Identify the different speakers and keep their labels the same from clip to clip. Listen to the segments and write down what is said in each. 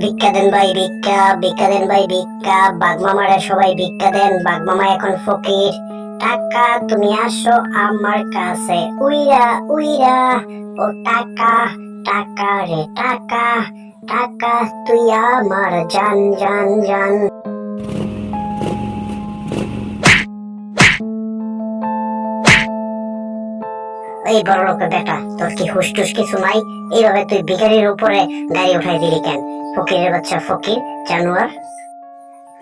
Speaker 1: ভিক্ষা দেন ভাই, ভিক্ষা ভিক্ষা দেন ভাই, ভিক্ষা। বাগমামারা সবাই ভিক্ষা দেন। বাগমামা এখন ফকির। টাকা তুমি আসো আমার কাছে। উইরা উইরা। ও টাকা টাকা রে টাকা। টাকা তুই আমার জান জান জান। এই বড় লোকের বেটা তোর কি হুশ টুস কিছু নাই এইভাবে তুই ভিখারির উপরে গাড়ি উঠাই দিলি কেন ফকিরের বাচ্চা ফকির জানোয়ার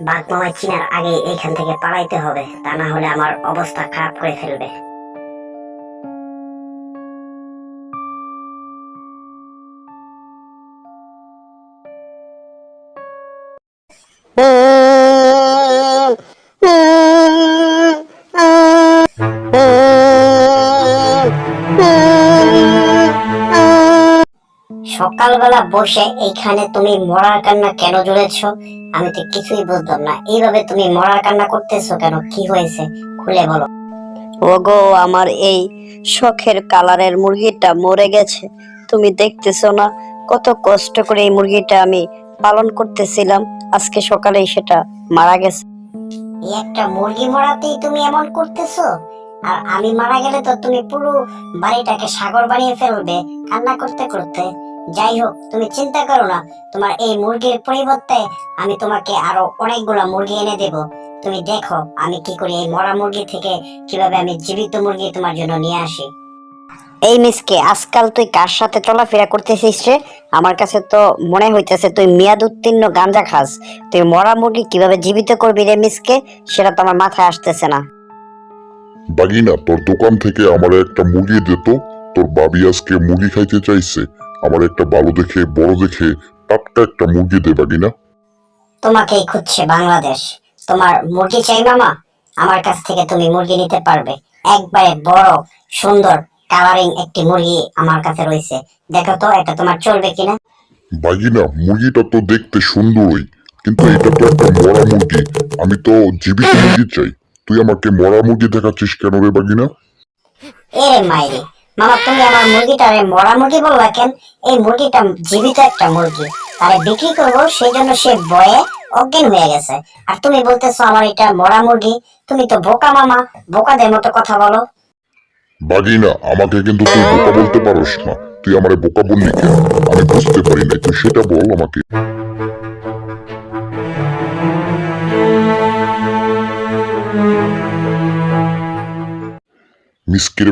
Speaker 1: বাঘ মামায় চিনার আগে এইখান থেকে পালাইতে হবে তা না হলে আমার অবস্থা খারাপ করে ফেলবে সকালবেলা বসে এইখানে তুমি মরার কান্না কেন জুড়েছ? আমি তো কিছুই বুঝলাম না। এইভাবে তুমি মরার কান্না করতেছো কেন? কি হয়েছে? খুলে বলো।
Speaker 2: ওগো আমার এই শখের কালারের মুরগিটা মরে গেছে। তুমি দেখতেছো না? কত কষ্ট করে এই মুরগিটা আমি পালন করতেছিলাম। আজকে সকালে সেটা মারা গেছে।
Speaker 1: এই একটা মুরগি মরাতেই তুমি এমন করতেছো? আর আমি মারা গেলে তো তুমি পুরো বাড়িটাকে সাগর বানিয়ে ফেলবে কান্না করতে করতে। যাই হোক তুমি চিন্তা করো না। তোমার এই মুরগির পরিবর্তে আমি তোমাকে আরও অনেকগুলা মুরগি এনে দেব। তুমি দেখো আমি কি করি এই মরা মুরগি থেকে কীভাবে আমি জীবিত মুরগি তোমার জন্য নিয়ে আসি।
Speaker 2: এই মিসকে আজকাল তুই কার সাথে চলাফেরা করতেছিস রে? আমার কাছে তো মনে হইতেছে তুই মেয়াদ উত্তীর্ণ গাঞ্জা খাস। তুই মরা মুরগি কীভাবে জীবিত করবি রে মিসকে সেটা তো আমার মাথায় আসতেছে না।
Speaker 3: বাগিনা তোর দোকান থেকে আমার একটা মুরগি দিত তোর বাবি আজকে মুরগি খাইতে চাইছে। আমার একটা ভালো দেখে বড় দেখে টাটকা একটা মুরগি দে বাগিনা
Speaker 1: তোমাকেই খুঁজছে বাংলাদেশ। তোমার মুরগি চাই মামা? আমার কাছ থেকে তুমি মুরগি নিতে পারবে। একবারে বড় সুন্দর কালারিং একটি মুরগি আমার কাছে রয়েছে। দেখো তো এটা তোমার চলবে কিনা?
Speaker 3: বাগিনা মুরগিটা তো দেখতে সুন্দরই কিন্তু এটা তো একটা মরা মুরগি। আমি তো জীবিত মুরগি চাই। তুই আমাকে মরা মুরগি দেখাচ্ছিস কেন রে বাগিনা
Speaker 1: এরে মাইরি মামা, তুমি আমার মুরগিটারে মরা মুরগি বললা কেন? এই মুরগিটা জীবিত একটা মুরগি। তারে বিক্রি করব সেই জন্য সে বয়ে অজ্ঞান হয়ে গেছে। আর তুমি বলতেছো আমার এটা মরা মুরগি। তুমি তো বোকা মামা, বোকাদের মতো কথা বলো।
Speaker 3: বাগিনা, আমাকে কিন্তু তুই বোকা বলতে পারস না। তুই বোকা বললি কেন? আমি বুঝতে পারি না তুই সেটা বল আমাকে।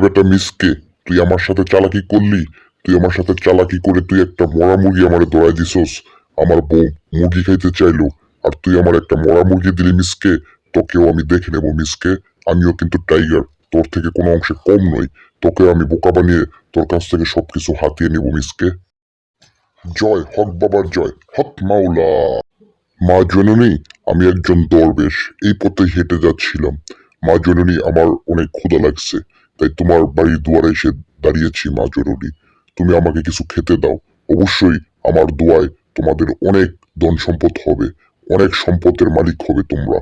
Speaker 3: বেটা মিসকে তুই আমার সাথে চালাকি করলি? তুই আমার সাথে চালাকি করে তুই একটা মরা মুরগি আমারে দৌড়াই দিছস। আমার বউ মুরগি খাইতে চাইলো, আর তুই আমার একটা মরা মুরগি দিলি মিসকে। তোকেও আমি দেখে নেব মিসকে। আমিও কিন্তু টাইগার, তোর থেকে কোনো অংশে কম নই। তোকে আমি বোকা বানিয়ে তোর কাছ থেকে সবকিছু হাতিয়ে নেব মিসকে। জয় হক বাবার জয় হক মাওলা। মা জননী, আমি একজন দরবেশ, এই পথে হেঁটে যাচ্ছিলাম। মা জননী, আমার অনেক ক্ষুধা লাগছে। তাই তোমার বাড়ির দুয়ারে এসে দাঁড়িয়েছি মা জননী তুমি আমাকে কিছু খেতে দাও। অবশ্যই আমার দোয়ায় তোমাদের অনেক ধন সম্পদ হবে অনেক সম্পদের মালিক হবে তোমরা।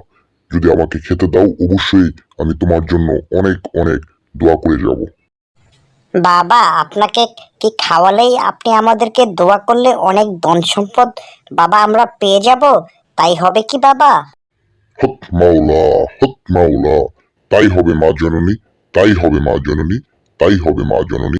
Speaker 3: যদি আমাকে খেতে দাও অবশ্যই আমি তোমার জন্য অনেক অনেক দোয়া করে যাব।
Speaker 2: বাবা আপনাকে কি খাওয়ালেই আপনি আমাদেরকে দোয়া করলে অনেক ধন সম্পদ বাবা আমরা পেয়ে যাব? তাই হবে কি বাবা?
Speaker 3: হক মাওলা হক মাওলা। তাই হবে মা জননী। তাই হবে মা জননী তাই হবে মা জননী।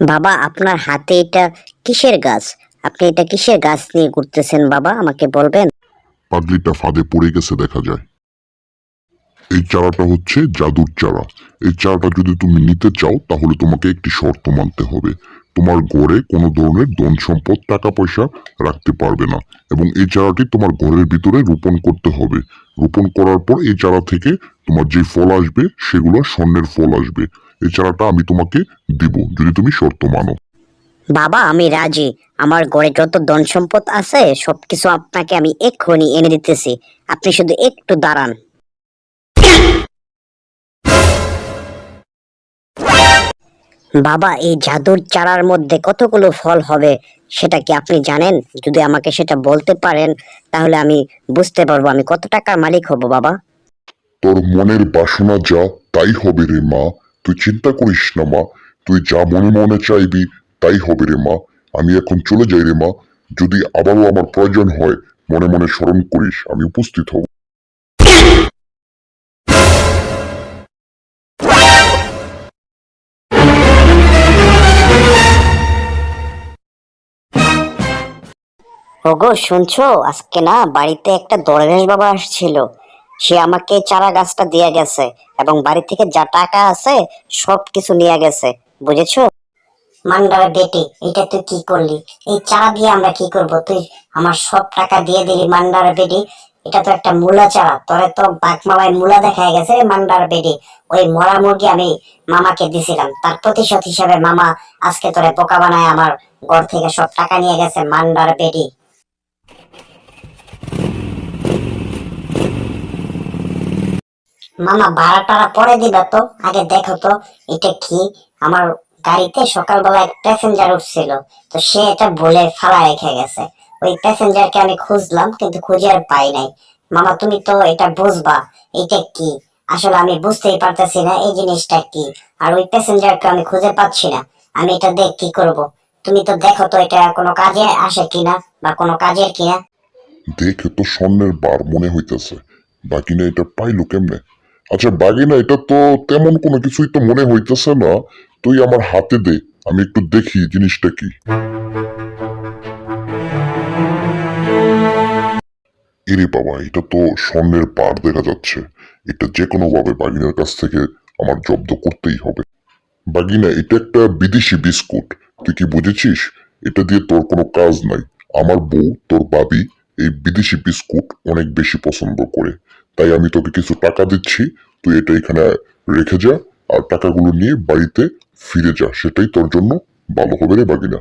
Speaker 2: বাবা আপনার হাতে এটা কিসের গাছ? আপনি এটা কিসের গাছ নিয়ে ঘুরতেছেন বাবা? আমাকে বলবেন?
Speaker 3: পাগলিটা ফাঁদে পড়ে গেছে দেখা যায়। এই চারাটা হচ্ছে জাদুর চারা। এই চারাটা যদি তুমি নিতে চাও, তাহলে তোমাকে একটি শর্ত মানতে হবে। তোমার ঘরে কোনো ধরনের ধন সম্পদ, টাকা পয়সা রাখতে পারবে না। এবং এই চারাটি তোমার ঘরের ভিতরে রোপণ করতে হবে। রোপণ করার পর এই চারা থেকে তোমার যে ফল আসবে, সেগুলো স্বর্ণের ফল আসবে। এই চারাটা আমি তোমাকে দিব, যদি তুমি শর্ত মানো।
Speaker 2: বাবা, আমি রাজি। আমার ঘরে যত ধন সম্পদ আছে, সবকিছু আপনাকে আমি এক্ষুনি এনে দিতেছি। আপনি শুধু একটু দাঁড়ান। বাবা, এই জাদুর চারার মধ্যে কতগুলো ফল হবে সেটা কি আপনি জানেন? যদি আমাকে সেটা বলতে পারেন, তাহলে আমি বুঝতে পারব আমি কত টাকার মালিক হব, বাবা।
Speaker 3: তোর মনের বাসনা যা, তাই হবে রে মা। তুই চিন্তা করিস না মা। তুই যা মনে মনে চাইবি, তাই হবে রে মা। আমি এখন চলে যাই রে মা। যদি আবারও আমার প্রয়োজন হয়, মনে মনে স্মরণ করিস, আমি উপস্থিত হব।
Speaker 2: ওগো, শুনছো? আজকে না বাড়িতে একটা দরবেশ বাবা আসছিল। সে আমাকে চারা গাছটা দিয়ে গেছে এবং বাড়ি থেকে যা টাকা আছে সব কিছু নিয়ে গেছে, বুঝেছ?
Speaker 1: মান্ডার বেটি, এটা তুই কি করলি? এই চারা দিয়ে আমরা কি করব? তুই আমার সব টাকা দিয়ে দিলি মান্ডার বেটি। এটা তো একটা মূলা চারা। তোরে তো বাঘ মামায় মূলা দেখা গেছে মান্ডার বেটি। ওই মরা মুরগি আমি মামাকে দিছিলাম। তার প্রতিশোধ হিসাবে মামা আজকে তোরে বোকা বানায় আমার ঘর থেকে সব টাকা নিয়ে গেছে মান্ডার বেটি। মামা ভাড়া টাড়া পরে দিবা তো। আগে দেখো তো, এটা কি? আমার গাড়িতে সকালবেলা এক প্যাসেঞ্জার উঠছিল। তো সে এটা বলে ফালা রেখে গেছে। ওই প্যাসেঞ্জারকে আমি খুঁজলাম, কিন্তু খুঁজে আর পাই নাই। মামা, তুমি তো এটা বুঝবা, এটা কি? আসলে আমি বুঝতেই পারতেছি না, এই জিনিসটা কি? আর ওই প্যাসেঞ্জারকে আমি খুঁজে পাচ্ছি না। আমি এটা দেখ, কি করব? তুমি তো দেখো তো, এটা কোনো কাজে আসে কিনা, বা কোনো কাজের কিনা?
Speaker 3: দেখে তো স্বর্ণের বার মনে হইতেছে। বাগিনা এটা পাইলো কেমনে? আচ্ছা বাগিনা, এটা তো তেমন কোনো কিছুই তো মনে হইতেছে না। তুই আমার হাতে দে, আমি একটু দেখি জিনিসটা কি। এরে বাবা, এটা তো স্বর্ণের বার দেখা যাচ্ছে। এটা যে কোনো ভাবে বাগিনার কাছ থেকে আমার জব্দ করতেই হবে। বাগিনা, এটা একটা বিদেশি বিস্কুট। তুই কি বুঝেছিস? এটা দিয়ে তোর কোনো কাজ নাই। আমার বউ, তোর বাবি এই বিদেশি বিস্কুট অনেক বেশি পছন্দ করে। তাই আমি তোকে কিছু টাকা দিচ্ছি, তুই এটা এখানে রেখে যা আর টাকাগুলো নিয়ে বাড়িতে ফিরে যা, সেটাই তোর জন্য ভালো হবে রে বাগিনা।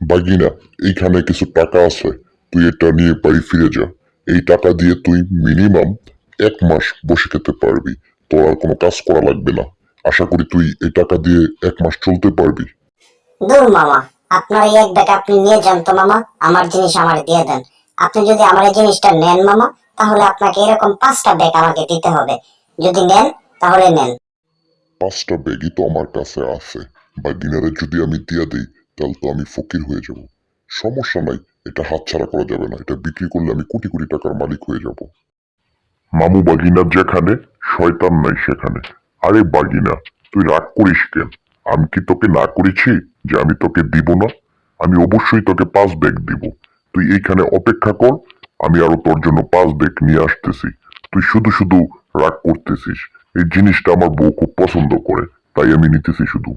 Speaker 3: বাগিনা, এইখানে কিছু টাকা আছে, তুই এটা নিয়ে বাড়ি ফিরে যা। এই টাকা দিয়ে তুই মিনিমাম এক মাস বসে খেতে পারবি, তোর আর কোনো কাজ করা লাগবে না। আশা করি তুই এই টাকা দিয়ে এক মাস চলতে পারবি।
Speaker 1: দূর মামা। আপনার এই এক ব্যাগ আপনি নিয়ে যান তো মামা, আমার জিনিস আমার দিয়ে দেন। আপনি যদি আমার এই জিনিসটা নেন মামা, তাহলে আপনাকে এরকম পাঁচটা ব্যাগ আমাকে দিতে হবে। যদি নেন, তাহলে নেন।
Speaker 3: পাঁচটা ব্যাগই তো আমার কাছে আছে। বা ডিনারে যদি আমি দিয়ে দিই, তাহলে তো আমি ফকির হয়ে যাব। সমস্যা নাই, এটা হাতছাড়া করা যাবে না। এটা বিক্রি করলে আমি কোটি কোটি টাকার মালিক হয়ে যাব। মামু বাগিনা যেখানে, শয়তান নাই সেখানে। আরে বাগিনা, তুই রাগ করিস কেন? আমি কি তোকে না করেছি যে আমি তোকে দিব না? আমি অবশ্যই তোকে পাঁচ ব্যাগ দিব। তুই এইখানে অপেক্ষা কর, আমি আরও তোর জন্য পাঁচ ব্যাগ নিয়ে আসতেছি। তুই শুধু শুধু রাগ করতেছিস। এই জিনিসটা আমার বউ খুব পছন্দ করে, তাই আমি নিতেছি শুধু।